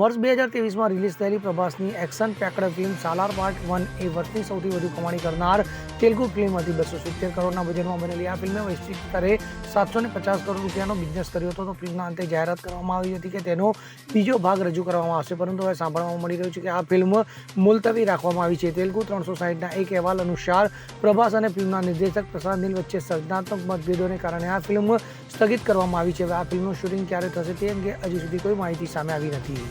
વર્ષ બે હજાર તેવીસમાં રિલીઝ થયેલી પ્રભાસની action packed film Salaar part one એ વર્ષની સૌથી વધુ કમાણી કરનાર તેલુગુ ફિલ્મ હતી. બસો સિત્તેર કરોડના બજેટમાં બનેલી આ ફિલ્મે વૈશ્વિક સ્તરે સાતસો ને પચાસ કરોડ રૂપિયાનો બિઝનેસ કર્યો હતો. તો ફિલ્મના અંતે જાહેરાત કરવામાં આવી હતી કે તેનો બીજો ભાગ રજૂ કરવામાં આવશે. પરંતુ હવે સાંભળવામાં મળી રહ્યું છે કે આ ફિલ્મ મુલતવી રાખવામાં આવી છે. તેલુગુ ત્રણસો સાહીઠના એક અહેવાલ અનુસાર, પ્રભાસ અને ફિલ્મના નિર્દેશક પ્રશાંત નીલ વચ્ચે સર્જનાત્મક મતભેદોને કારણે આ ફિલ્મ સ્થગિત કરવામાં આવી છે. હવે આ ફિલ્મનું શૂટિંગ ક્યારે થશે તે અંગે હજી સુધી કોઈ માહિતી સામે આવી નથી.